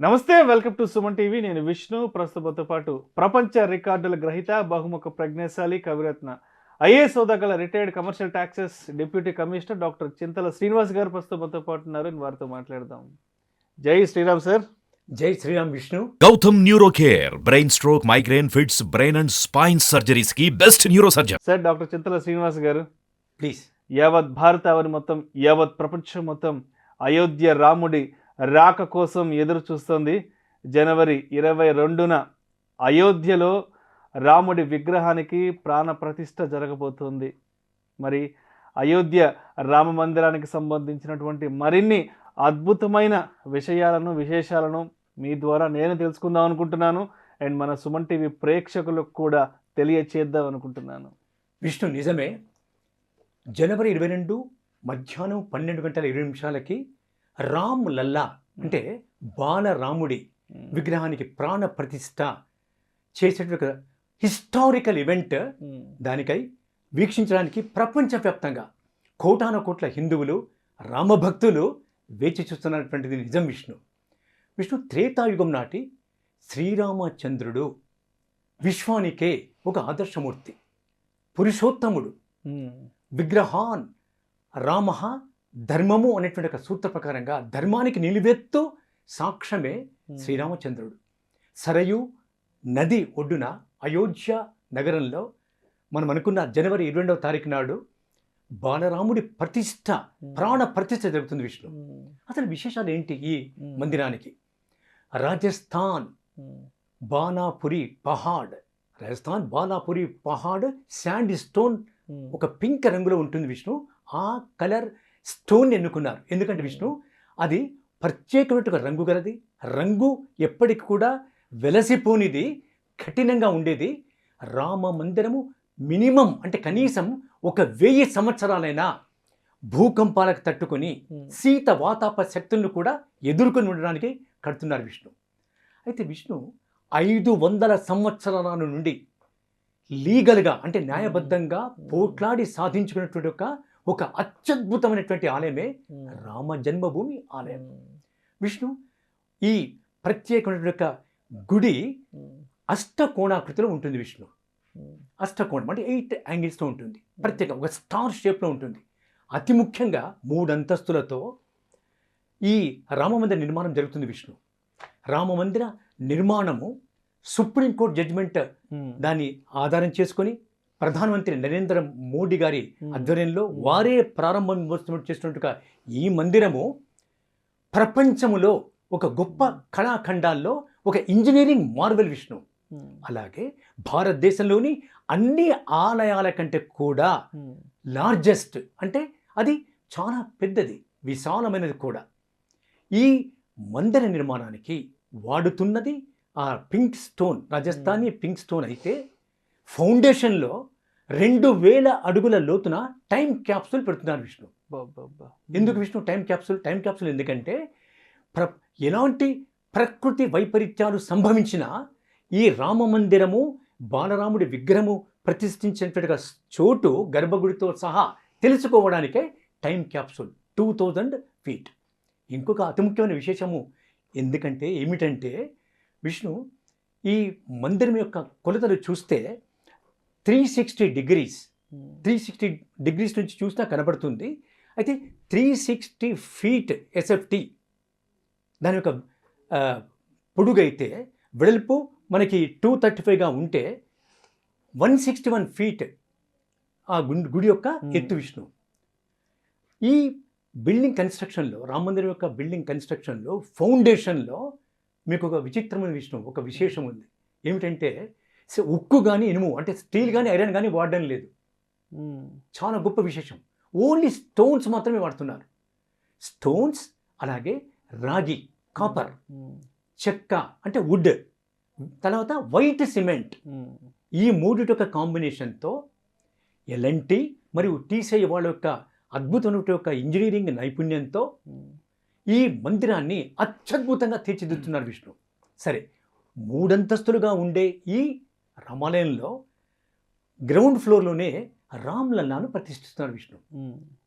నమస్తే welcome to Suman TV. నేను విష్ణు. ప్రస్తుతంతో పాటు ప్రపంచ రికార్డుల గ్రహీత బహుముఖ ప్రజ్ఞాశాలి కవిరత్న. ఐఏఎస్ హోదా గల retired commercial taxes deputy commissioner doctor Chintala Srinivas garu ప్రస్తుతంతో పాటు ఉన్నారు. నేను వారితో మాట్లాడదాం. Jai Shriram sir. Jai Shriram Vishnu. Gautam neuro care brain stroke migraine fits brain and spine సర్జరీస్కి best neuro surgeon sir doctor Chintala Srinivas garu. Please. యావత్ భారతావని మొత్తం యావత్ ప్రపంచం మొత్తం అయోధ్య రాముడి రాక కోసం ఎదురు చూస్తుంది జనవరి ఇరవై రెండున అయోధ్యలో రాముడి విగ్రహానికి ప్రాణ ప్రతిష్ఠ జరగబోతోంది. మరి అయోధ్య రామ మందిరానికి సంబంధించినటువంటి మరిన్ని అద్భుతమైన విషయాలను విశేషాలను మీ ద్వారా నేను తెలుసుకుందాం అనుకుంటున్నాను. అండ్ మన సుమన్ టీవీ ప్రేక్షకులకు కూడా తెలియచేద్దాం అనుకుంటున్నాను. విష్ణు నిజమే. జనవరి ఇరవై రెండు మధ్యాహ్నం పన్నెండు గంటల ఇరవై నిమిషాలకి రామ్ లల్లా అంటే బాలరాముడి విగ్రహానికి ప్రాణ ప్రతిష్ఠ చేసేటువంటి హిస్టారికల్ ఈవెంట్ దానికై వీక్షించడానికి ప్రపంచవ్యాప్తంగా కోటాను కోట్ల హిందువులు రామభక్తులు వేచి చూస్తున్నటువంటిది నిజం విష్ణు. విష్ణు త్రేతాయుగం నాటి శ్రీరామచంద్రుడు విశ్వానికే ఒక ఆదర్శమూర్తి పురుషోత్తముడు విగ్రహాన్ రామ ధర్మము అనేటువంటి ఒక సూత్ర ప్రకారంగా ధర్మానికి నిలువెత్తు సాక్ష్యమే శ్రీరామచంద్రుడు. సరయు నది ఒడ్డున అయోధ్య నగరంలో మనం అనుకున్న జనవరి ఇరవై రెండవ తారీఖు నాడు బాలరాముడి ప్రతిష్ట ప్రాణ ప్రతిష్ట జరుగుతుంది విష్ణు. అసలు విశేషాలు ఏంటి ఈ మందిరానికి? రాజస్థాన్ బాలాపురి పహాడ్. రాజస్థాన్ బాలాపురి పహాడ్ శాండ్ స్టోన్ ఒక పింక్ రంగులో ఉంటుంది విష్ణు. ఆ కలర్ స్టోన్ ఎన్నుకున్నారు. ఎందుకంటే విష్ణు అది ప్రత్యేకమైన రంగు గలది. రంగు ఎప్పటికి కూడా వెలసిపోనిది కఠినంగా ఉండేది. రామ మందిరము మినిమం అంటే కనీసం ఒక వెయ్యి సంవత్సరాలైనా భూకంపాలకు తట్టుకొని శీత వాతాప శక్తులను కూడా ఎదుర్కొని ఉండడానికి కడుతున్నారు విష్ణు. అయితే విష్ణు ఐదు వందల సంవత్సరాల నుండి లీగల్గా అంటే న్యాయబద్ధంగా పోట్లాడి సాధించుకున్నటువంటి ఒక ఒక అత్యద్భుతమైనటువంటి ఆలయమే రామ జన్మభూమి ఆలయం. విష్ణు ఈ ప్రత్యేకమైనటువంటి యొక్క గుడి అష్టకోణాకృతిలో ఉంటుంది విష్ణు. అష్టకోణం అంటే ఎయిట్ యాంగిల్స్తో ఉంటుంది. ప్రత్యేక ఒక స్టార్ షేప్లో ఉంటుంది. అతి ముఖ్యంగా మూడు అంతస్తులతో ఈ రామమందిర నిర్మాణం జరుగుతుంది విష్ణు. రామమందిర నిర్మాణము సుప్రీంకోర్టు జడ్జిమెంట్ దాన్ని ఆధారం చేసుకొని ప్రధానమంత్రి నరేంద్ర మోడీ గారి ఆధ్వర్యంలో వారే ప్రారంభం చేసినట్టుగా ఈ మందిరము ప్రపంచములో ఒక గొప్ప కళాఖండాల్లో ఒక ఇంజనీరింగ్ మార్వెల్ విష్ణు. అలాగే భారతదేశంలోని అన్ని ఆలయాల కంటే కూడా లార్జెస్ట్ అంటే అది చాలా పెద్దది విశాలమైనది కూడా. ఈ మందిర నిర్మాణానికి వాడుతున్నది ఆ pink stone Rajasthani pink stone అయితే ఫౌండేషన్లో రెండు వేల అడుగుల లోతున టైం క్యాప్సూల్ పెడుతున్నారు విష్ణు. ఎందుకు Vishnu time capsule? Time capsule ఎందుకంటే ప్ర ఎలాంటి ప్రకృతి వైపరీత్యాలు సంభవించినా ఈ రామ మందిరము బాలరాముడి విగ్రహము ప్రతిష్ఠించినట్టుగా చోటు గర్భగుడితో సహా తెలుసుకోవడానికే time capsule two thousand feet. ఇంకొక అతి ముఖ్యమైన విశేషము ఎందుకంటే ఏమిటంటే విష్ణు ఈ మందిరం యొక్క కొలతలు చూస్తే three sixty degrees. Three sixty degrees నుంచి చూసినా కనబడుతుంది. అయితే త్రీ సిక్స్టీ ఫీట్ ఎస్ఎఫ్టి దాని యొక్క పొడుగైతే వెడల్పు మనకి టూ థర్టీ ఫైవ్గా ఉంటే వన్ సిక్స్టీ వన్ ఫీట్ ఆ గుండు గుడి యొక్క ఎత్తు విష్ణు. ఈ బిల్డింగ్ కన్స్ట్రక్షన్లో రామ మందిరం యొక్క బిల్డింగ్ కన్స్ట్రక్షన్లో ఫౌండేషన్లో మీకు ఒక విచిత్రమైన విషయం ఒక విశేషం ఉంది. ఏమిటంటే స- ఉక్కు కానీ ఇనుము అంటే స్టీల్ కానీ ఐరన్ కానీ వాడడం లేదు. చాలా గొప్ప విశేషం. ఓన్లీ స్టోన్స్ మాత్రమే వాడుతున్నారు. స్టోన్స్ అలాగే రాగి కాపర్ చెక్క అంటే వుడ్. తర్వాత వైట్ సిమెంట్. ఈ మూడిటి యొక్క కాంబినేషన్తో ఎల్ఎన్టీ మరియు టీసీ వాళ్ళ యొక్క అద్భుతమైన యొక్క ఇంజనీరింగ్ నైపుణ్యంతో ఈ మందిరాన్ని అత్యద్భుతంగా తీర్చిదిద్దుతున్నారు విష్ణు. సరే మూడంతస్తులుగా ఉండే ఈ రామాలయంలో గ్రౌండ్ ఫ్లోర్లోనే రామ్ లల్లాను ప్రతిష్ఠిస్తున్నారు విష్ణు.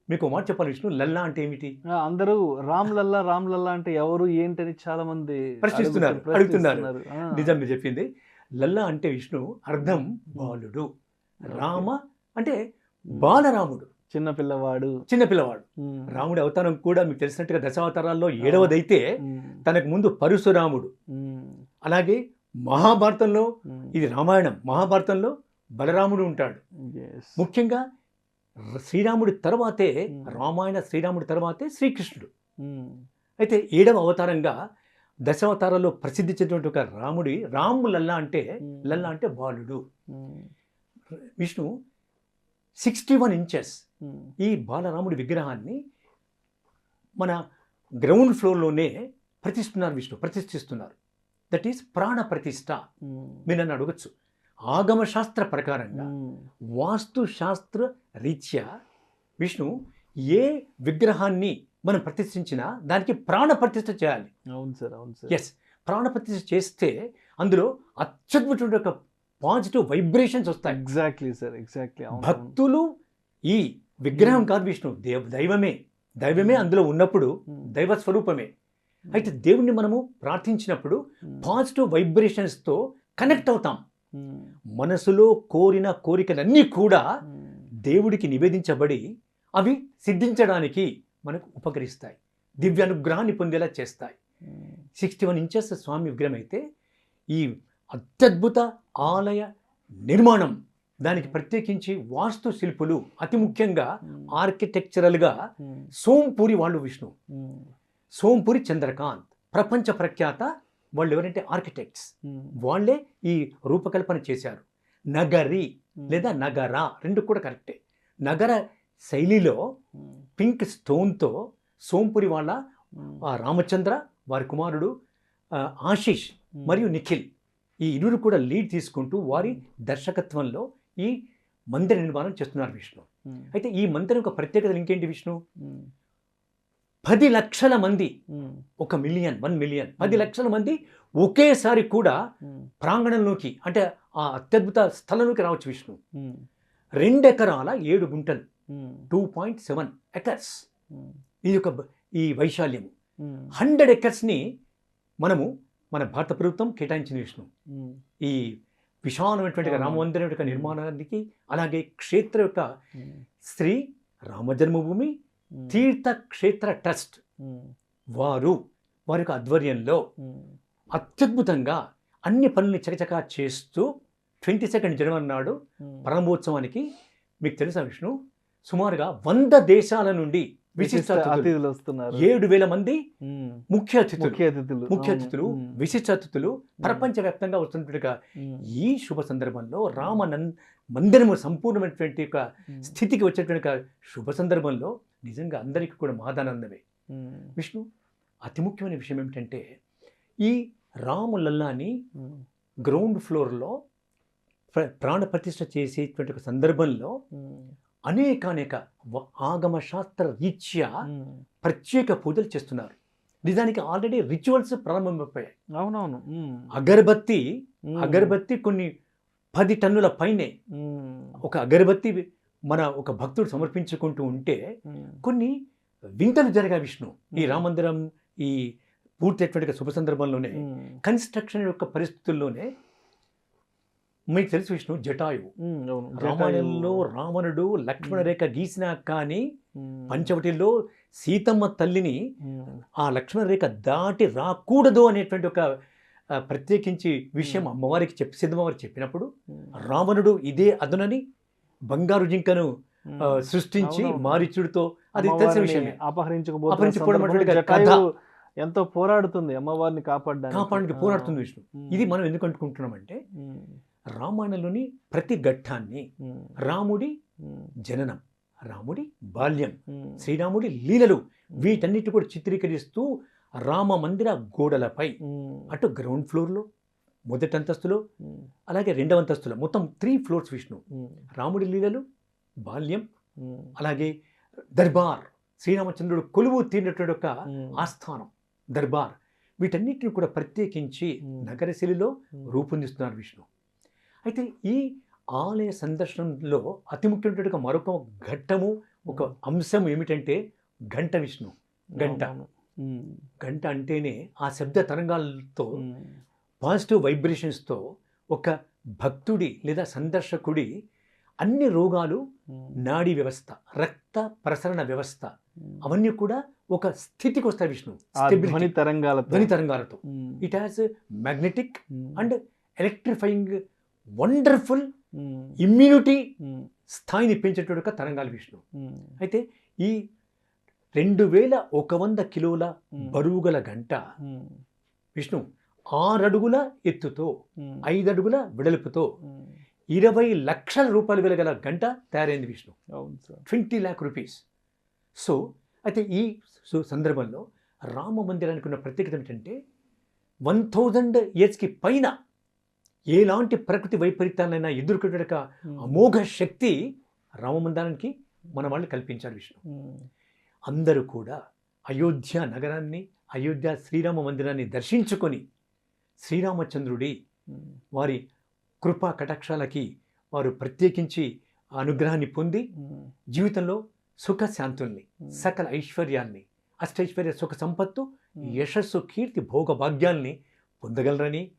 మీకు ఒక మాట చెప్పాలి విష్ణు? లల్లా అంటే ఏమిటి? అందరూ రామ్ లల్లా రామ్ లల్లా అంటే ఎవరు ఏంటని చాలా మంది ప్రశ్నిస్తున్నారు, అడుగుతు- అడుగుతున్నారు. నిజం మీరు చెప్పింది. లల్లా అంటే విష్ణు అర్థం బాలుడు రామ అంటే బాలరాముడు. చిన్న పిల్లవాడు. చిన్న పిల్లవాడు. రాముడి అవతారం కూడా మీకు తెలిసినట్టుగా దశావతారాల్లో ఏడవదైతే. తనకు ముందు పరశురాముడు. అలాగే మహాభారతంలో ఉమ్. ఇది రామాయణం మహాభారతంలో బలరాముడు ఉంటాడు. ముఖ్యంగా శ్రీరాముడి తర్వాతే Hmm. రామాయణ శ్రీరాముడి తర్వాతే శ్రీకృష్ణుడు ఉమ్. అయితే ఏడవ అవతారంగా దశావతారాల్లో ప్రసిద్ధి చెందినటువంటి ఒక రాముడి రాము లల్లా అంటే Hmm. లల్లా అంటే బాలుడు. Vishnu sixty one inches. ఈ బాలరాముడి విగ్రహాన్ని మన గ్రౌండ్ ఫ్లోర్లోనే ప్రతిష్ఠున్నారు విష్ణు ప్రతిష్ఠిస్తున్నారు దట్ ఈస్ ప్రాణ ప్రతిష్ఠ ఉమ్. మీరు నన్ను అడగచ్చు. ఆగమ శాస్త్ర ప్రకారంగా ఉమ్. వాస్తు శాస్త్ర రీత్యా విష్ణు ఏ విగ్రహాన్ని మనం ప్రతిష్ఠించినా దానికి ప్రాణ ప్రతిష్ఠ చేయాలి. అవును సార్ అవును సార్. ఎస్ ప్రాణ ప్రతిష్ఠ చేస్తే అందులో అత్యద్భుతమైన ఒక పాజిటివ్ వైబ్రేషన్స్ వస్తాయి. ఎగ్జాక్ట్లీ సార్ ఎగ్జాక్ట్లీ భక్తులు ఈ విగ్రహం కాదు విష్ణు. దేవ దైవమే. దైవమే అందులో ఉన్నప్పుడు. దైవ స్వరూపమే. అయితే దేవుణ్ణి మనము ప్రార్థించినప్పుడు ఉమ్. పాజిటివ్ వైబ్రేషన్స్తో కనెక్ట్ అవుతాం ఉమ్. మనసులో కోరిన కోరికలన్నీ కూడా. దేవుడికి నివేదించబడి అవి సిద్ధించడానికి మనకు ఉపకరిస్తాయి దివ్యానుగ్రహాన్ని పొందేలా చేస్తాయి. సిక్స్టీ వన్ ఇంచెస్ స్వామి విగ్రహం అయితే ఈ అత్యద్భుత ఆలయ నిర్మాణం దానికి ప్రత్యేకించి వాస్తు శిల్పులు అతి ముఖ్యంగా. ఆర్కిటెక్చరల్గా. సోంపూరి వాళ్ళు విష్ణు. సోంపూరి చంద్రకాంత్ ప్రపంచ ప్రఖ్యాత వాళ్ళు ఎవరంటే ఆర్కిటెక్ట్స్. వాళ్ళే ఈ రూపకల్పన చేశారు నగరి. లేదా నగర రెండు కూడా కరెక్టే నగర శైలిలో. పింక్ స్టోన్తో సోంపురి వాళ్ళ రామచంద్ర వారి కుమారుడు ఆశీష్. మరియు నిఖిల్ ఈ ఇరువురు కూడా లీడ్ తీసుకుంటూ వారి దర్శకత్వంలో ఈ మందిర నిర్మాణం చేస్తున్నారు విష్ణు. అయితే ఈ మందిరం యొక్క ప్రత్యేకత ఇంకేంటి విష్ణు. పది లక్షల మంది. ఒక మిలియన్ వన్ మిలియన్ పది. లక్షల మంది ఒకేసారి కూడా. ప్రాంగణంలోకి అంటే ఆ అత్యద్భుత స్థలంలోకి రావచ్చు విష్ణు ఉమ్. రెండు ఎకరాల ఏడు గుంటలు. Two point seven acres. ఇది ఒక ఈ వైశాల్యము. హండ్రెడ్ ఎకర్స్ని మనము మన భారత ప్రభుత్వం కేటాయించింది విష్ణు. ఈ విశాలమైనటువంటి అవును. రామ మందిరం యొక్క నిర్మాణానికి అలాగే క్షేత్ర యొక్క. శ్రీ రామ జన్మభూమి ఉమ్. తీర్థ క్షేత్ర ట్రస్ట్. వారు వారి యొక్క ఆధ్వర్యంలో. అత్యద్భుతంగా అన్ని పనుల్ని చకచకా చేస్తూ ట్వంటీ సెకండ్ జనవరి నాడు. ప్రారంభోత్సవానికి మీకు తెలుసా విష్ణు సుమారుగా వంద దేశాల నుండి విశిష్ట అతిథులు వస్తున్నారు ఏడు వేల మంది. ముఖ్య అతిథులు ముఖ్య అతిథులు ముఖ్య. అతిథులు. విశిష్ట అతిథులు ప్రపంచవ్యాప్తంగా వస్తున్నట్టుగా. ఈ శుభ సందర్భంలో రామ మందిరము సంపూర్ణమైనటువంటి ఉమ్. స్థితికి వచ్చేటువంటి శుభ సందర్భంలో నిజంగా అందరికీ కూడా మహాదానందమే ఉమ్. విష్ణు అతి ముఖ్యమైన విషయం ఏమిటంటే ఈ రాము లల్లాని. గ్రౌండ్ ఫ్లోర్లో ప్ర- ప్రాణ ప్రతిష్ఠ చేసేటువంటి ఒక సందర్భంలో. అనేకానేక ఆగమ శాస్త్ర రీత్యా. ప్రత్యేక పూజలు చేస్తున్నారు నిజానికి ఆల్రెడీ రిచువల్స్ ప్రారంభమైపోయాయి అవునవును. అగరబత్తి. అగరబత్తి కొన్ని పది టన్నుల పైనే. ఒక అగరబత్తి మన ఒక భక్తుడు సమర్పించుకుంటూ ఉంటే. కొన్ని వింతలు జరిగాయి విష్ణు ఈ. రామందిరం ఈ పూర్తయినటువంటి శుభ సందర్భంలోనే. కన్స్ట్రక్షన్ యొక్క పరిస్థితుల్లోనే మీకు తెలుసు విష్ణు జటాయువు. రామాయణంలో. రావణుడు లక్ష్మణ రేఖ గీసినా కానీ. పంచవటిలో సీతమ్మ తల్లిని. ఆ లక్ష్మణ రేఖ దాటి రాకూడదు అనేటువంటి ఒక ప్రత్యేకించి విషయం. అమ్మవారికి చెప్పి సిద్ధమ్మవారికి చెప్పినప్పుడు. రావణుడు ఇదే అదునని బంగారు జింకను సృష్టించి. మారీచుడితో అది తెలిసిన విషయమే జటాయువు ఎంతో పోరాడుతుంది అమ్మవారిని కాపాడడానికి కాపాడానికి. పోరాడుతుంది విష్ణు. ఇది మనం ఎందుకు అనుకుంటున్నామంటే. రామాయణంలోని ప్రతి ఘట్టాన్ని. రాముడి. జననం రాముడి బాల్యం. శ్రీరాముడి లీలలు వీటన్నిటి కూడా చిత్రీకరిస్తూ రామ మందిర గోడలపై. అటు గ్రౌండ్ ఫ్లోర్లో మొదటి అంతస్తులో. అలాగే రెండవ అంతస్తులో మొత్తం త్రీ ఫ్లోర్స్ విష్ణు. రాముడి లీలలు బాల్యం. అలాగే దర్బార్ శ్రీరామచంద్రుడు కొలువు తీరినటువంటి ఒక. ఆస్థానం దర్బార్ వీటన్నిటిని కూడా ప్రత్యేకించి. నగరశైలిలో. రూపొందిస్తున్నారు విష్ణు అయితే ఈ ఆలయ సందర్శనంలో అతి ముఖ్యమైనటువంటి మరొక ఘట్టము ఒక అంశం ఏమిటంటే గంట విష్ణు గంట. గంట అంటేనే ఆ శబ్ద తరంగాలతో. పాజిటివ్ వైబ్రేషన్స్తో ఒక భక్తుడి లేదా సందర్శకుడి అన్ని రోగాలు. నాడీ వ్యవస్థ రక్త ప్రసరణ వ్యవస్థ. అవన్నీ కూడా ఒక స్థితికి వస్తాయి విష్ణు. ధ్వని తరంగాలతో ధ్వని తరంగాలతో. It has magnetic. And electrifying wonderful. Immunity. స్థాయిని పెంచేటువంటి ఒక తరంగాలు విష్ణు. అయితే ఈ రెండు వేల ఒక వంద కిలోల. బరువు గల గంట. విష్ణు ఆరడుగుల ఎత్తుతో ఉమ్. ఐదడుగుల వెడల్పుతో. ఇరవై లక్షల రూపాయలు విలువ గల గంట తయారైంది Vishnu twenty lakh rupees so అయితే ఈ సందర్భంలో రామ మందిరానికి ఉన్న ప్రత్యేకత ఏంటంటే వన్ థౌజండ్ ఇయర్స్కి పైన ఎలాంటి ప్రకృతి వైపరీత్యాలైనా ఎదుర్కొనక ఉమ్. అమోఘ శక్తి రామ మందిరానికి మన వాళ్ళు కల్పించారు విష్ణు. అందరూ కూడా అయోధ్య నగరాన్ని అయోధ్య శ్రీరామ మందిరాన్ని దర్శించుకొని శ్రీరామచంద్రుడి. వారి కృపా కటాక్షాలకి వారు ప్రత్యేకించి అనుగ్రహాన్ని పొంది. జీవితంలో సుఖ శాంతుల్ని. సకల ఐశ్వర్యాల్ని అష్టైశ్వర్య సుఖ సంపత్తు. యశస్సు కీర్తి భోగ భాగ్యాల్ని పొందగలరని.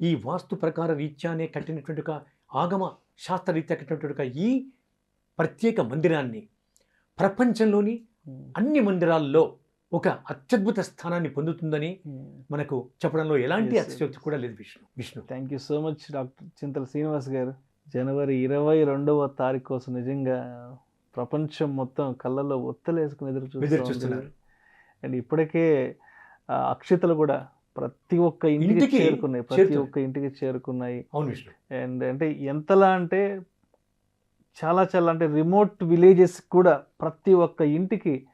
ఈ వాస్తు ప్రకార రీత్యానే కట్టినటువంటి ఒక ఆగమ శాస్త్ర రీత్యా కట్టినటువంటి ఒక ఈ ప్రత్యేక మందిరాన్ని ప్రపంచంలోని. అన్ని మందిరాల్లో ఒక అత్యద్భుత స్థానాన్ని పొందుతుందని ఉమ్. మనకు చెప్పడంలో ఎలాంటి Yes, అతిశయోక్తి కూడా లేదు Vishnu. Vishnu. Thank you so much doctor Chintala Srinivas garu. జనవరి ఇరవై రెండవ తారీఖు కోసం నిజంగా ప్రపంచం మొత్తం కళ్ళల్లో ఒత్తలేసుకుని ఎదురు ఎదురు చూస్తూ చూస్తున్నారు. అండ్ ఇప్పటికే అక్షతలు కూడా ప్రతి ఒక్క ఇంటికి చేరుకున్నాయి. ప్రతి. ఒక్క ఇంటికి చేరుకున్నాయి. అవును విష్ణు. అండ్ అంటే ఎంతలా అంటే చాలా చాలా అంటే రిమోట్ విలేజెస్ కూడా ప్రతి ఒక్క ఇంటికి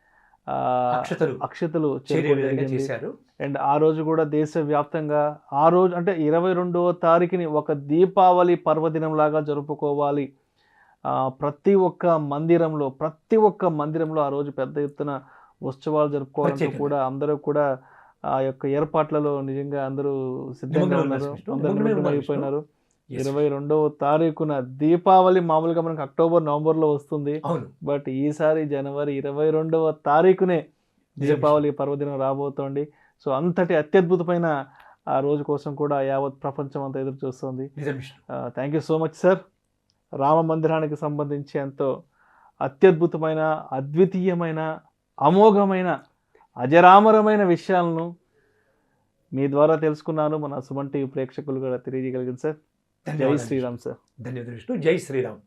అక్షతలు అక్షతలు. చేశారు అండ్ ఆ రోజు కూడా దేశవ్యాప్తంగా ఆ రోజు అంటే ఇరవై రెండవ తారీఖుని ఒక దీపావళి పర్వదినం లాగా జరుపుకోవాలి ఆ, ప్రతి ఒక్క మందిరంలో ప్రతి ఒక్క మందిరంలో ఆ రోజు పెద్ద ఎత్తున ఉత్సవాలు ప్రత్యేకంగా. కూడా అందరూ కూడా ఆ యొక్క ఏర్పాట్లలో నిజంగా అందరూ సిద్ధంగా ఉన్నారు. అందరూ. అయిపోయినారు. ఇరవై రెండవ తారీఖున దీపావళి మామూలుగా మనకు అక్టోబర్ నవంబర్లో వస్తుంది. బట్ ఈసారి జనవరి ఇరవై రెండవ తారీఖునే దీపావళి పర్వదినం రాబోతోంది. సో అంతటి అత్యద్భుతమైన ఆ రోజు కోసం కూడా యావత్ ప్రపంచం అంతా ఎదురు చూస్తుంది. Thank you so much sir Rama మందిరానికి సంబంధించి ఎంతో అత్యద్భుతమైన అద్వితీయమైన అమోఘమైన అజరామరమైన విషయాలను మీ ద్వారా తెలుసుకున్నాను. మన సుమన్ టీవీ ప్రేక్షకులు కూడా తెలియజేయగలిగింది సార్ జై ధన్యవాదాలు శ్రీరామ్ సార్ ధన్యవాదాలు విష్ణు జై శ్రీరామ్